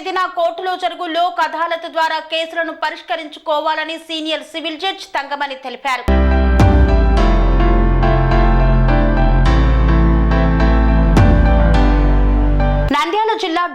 తేదీన కోర్టులో జరుగు లోక్ అదాలత్ ద్వారా కేసులను పరిష్కరించుకోవాలని సీనియర్ సివిల్ జడ్జ్ తంగమని తెలిపారు.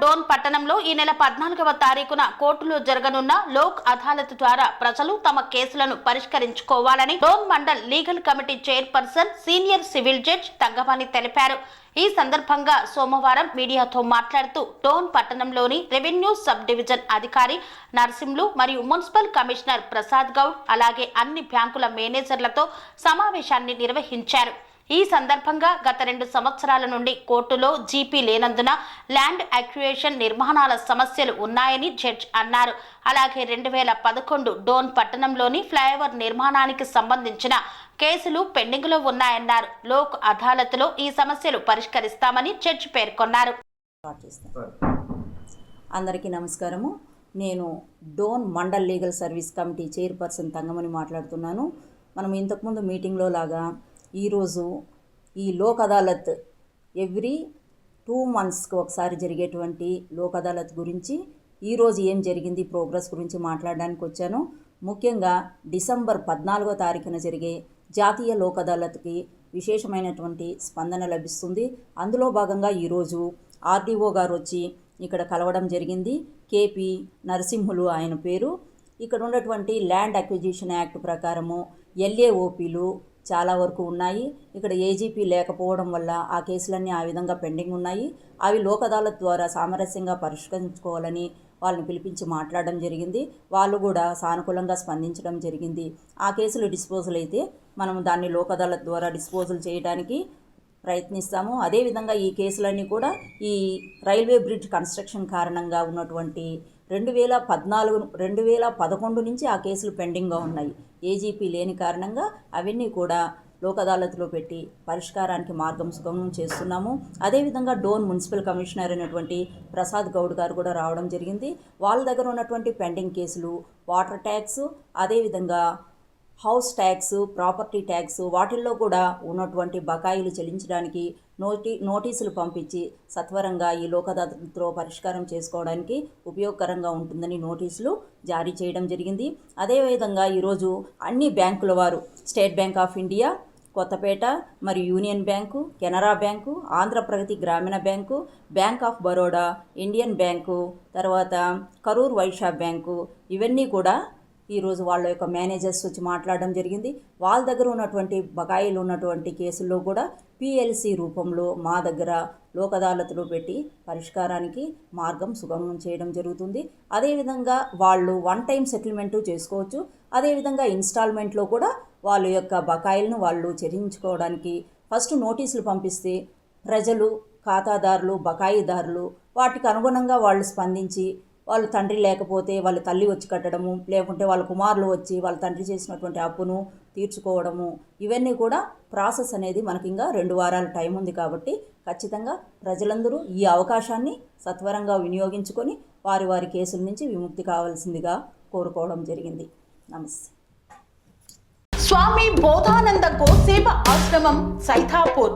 డోన్ పట్టణంలో ఈ నెల పద్నాలుగవ తారీఖున కోర్టులో జరగనున్న లోక్ అదాలత్ ద్వారా ప్రజలు తమ కేసులను పరిష్కరించుకోవాలని Dhone mandal legal committee chairperson senior civil judge Thangamani తెలిపారు. ఈ సందర్భంగా సోమవారం మీడియాతో మాట్లాడుతూ టోన్ పట్టణంలోని రెవెన్యూ సబ్ డివిజన్ అధికారి నర్సింలు మరియు మున్సిపల్ కమిషనర్ ప్రసాద్ గౌడ్ అలాగే అన్ని బ్యాంకుల మేనేజర్లతో సమావేశాన్ని నిర్వహించారు. ఈ సందర్భంగా గత రెండు సంవత్సరాల నుండి కోర్టులో జీపీ లేనందున ల్యాండ్ అక్యుయేషన్ నిర్మాణాల సమస్యలు ఉన్నాయని జడ్జ్ అన్నారు. అలాగే రెండు వేల పదకొండు డోన్ పట్టణంలోని ఫ్లైఓవర్ నిర్మాణానికి సంబంధించిన కేసులు పెండింగ్లో ఉన్నాయన్నారు. లోక్ అదాలత్లో ఈ సమస్యలు పరిష్కరిస్తామని జడ్జ్ పేర్కొన్నారు. అందరికీ నమస్కారము. నేను Dhone mandal legal service committee chairperson Thangamani మాట్లాడుతున్నాను. మనం ఇంతకుముందు మీటింగ్లో లాగా ఈరోజు ఈ లోక్ అదాలత్ ఎవ్రీ టూ మంత్స్కి ఒకసారి జరిగేటువంటి లోక్ అదాలత్ గురించి ఈరోజు ఏం జరిగింది ప్రోగ్రెస్ గురించి మాట్లాడడానికి వచ్చాను. ముఖ్యంగా డిసెంబర్ పద్నాలుగో తారీఖున జరిగే జాతీయ లోక్ అదాలత్కి విశేషమైనటువంటి స్పందన లభిస్తుంది. అందులో భాగంగా ఈరోజు ఆర్డీఓ గారు వచ్చి ఇక్కడ కలవడం జరిగింది. కేపీ నరసింహులు ఆయన పేరు. ఇక్కడ ఉన్నటువంటి ల్యాండ్ అక్విజిషన్ యాక్ట్ ప్రకారము ఎల్ఏఓపీలు చాలా వరకు ఉన్నాయి. ఇక్కడ ఏజీపీ లేకపోవడం వల్ల ఆ కేసులన్నీ ఆ విధంగా పెండింగ్ ఉన్నాయి. అవి లోక్ అదాలత్ ద్వారా సామరస్యంగా పరిష్కరించుకోవాలని వాళ్ళని పిలిపించి మాట్లాడడం జరిగింది. వాళ్ళు కూడా సానుకూలంగా స్పందించడం జరిగింది. ఆ కేసులు డిస్పోజల్ అయితే మనం దాన్ని లోక్ అదాలత్ ద్వారా డిస్పోజల్ చేయడానికి ప్రయత్నిస్తాము. అదేవిధంగా ఈ కేసులన్నీ కూడా ఈ రైల్వే బ్రిడ్జ్ కన్స్ట్రక్షన్ కారణంగా ఉన్నటువంటి రెండు వేల పద్నాలుగు రెండు వేల పదకొండు నుంచి ఆ కేసులు పెండింగ్గా ఉన్నాయి. ఏజీపీ లేని కారణంగా అవన్నీ కూడా లోక్ అదాలత్లో పెట్టి పరిష్కారానికి మార్గం సుగమం చేస్తున్నాము. అదేవిధంగా డోన్ మున్సిపల్ కమిషనర్ అయినటువంటి ప్రసాద్ గౌడ్ గారు కూడా రావడం జరిగింది. వాళ్ళ దగ్గర ఉన్నటువంటి పెండింగ్ కేసులు వాటర్ ట్యాక్స్ అదేవిధంగా హౌస్ ట్యాక్స్ ప్రాపర్టీ ట్యాక్స్ వాటిల్లో కూడా ఉన్నటువంటి బకాయిలు చెల్లించడానికి నోటి నోటీసులు పంపించి సత్వరంగా ఈ లోకదాతలో పరిష్కారం చేసుకోవడానికి ఉపయోగకరంగా ఉంటుందని నోటీసులు జారీ చేయడం జరిగింది. అదేవిధంగా ఈరోజు అన్ని బ్యాంకుల వారు State Bank of India Kothapeta మరియు Union Bank Canara bank Andhra Pragathi Grameena bank Bank of Baroda Indian bank తర్వాత కరూర్ వైశ్య బ్యాంకు ఇవన్నీ కూడా ఈరోజు వాళ్ళ యొక్క మేనేజర్స్ వచ్చి మాట్లాడడం జరిగింది. వాళ్ళ దగ్గర ఉన్నటువంటి బకాయిలు ఉన్నటువంటి కేసుల్లో కూడా పిఎల్సి రూపంలో మా దగ్గర లోక్ అదాలత్లో పెట్టి పరిష్కారానికి మార్గం సుగమం చేయడం జరుగుతుంది. అదేవిధంగా వాళ్ళు వన్ టైం సెటిల్మెంటు చేసుకోవచ్చు. అదేవిధంగా ఇన్స్టాల్మెంట్లో కూడా వాళ్ళ యొక్క బకాయిలను వాళ్ళు చెల్లించుకోవడానికి ఫస్ట్ నోటీసులు పంపిస్తే ప్రజలు ఖాతాదారులు బకాయిదారులు వాటికి అనుగుణంగా వాళ్ళు స్పందించి వాళ్ళు తండ్రి లేకపోతే వాళ్ళ తల్లి వచ్చి కట్టడము లేకుంటే వాళ్ళ కుమారులు వచ్చి వాళ్ళ తండ్రి చేసినటువంటి అప్పును తీర్చుకోవడము ఇవన్నీ కూడా ప్రాసెస్ అనేది మనకి ఇంకా రెండు వారాల టైం ఉంది కాబట్టి ఖచ్చితంగా ప్రజలందరూ ఈ అవకాశాన్ని సత్వరంగా వినియోగించుకొని వారి వారి కేసుల నుంచి విముక్తి కావాల్సిందిగా కోరుకోవడం జరిగింది. నమస్తే. స్వామి బోధానంద గోసేవ ఆశ్రమం సైథాపూర్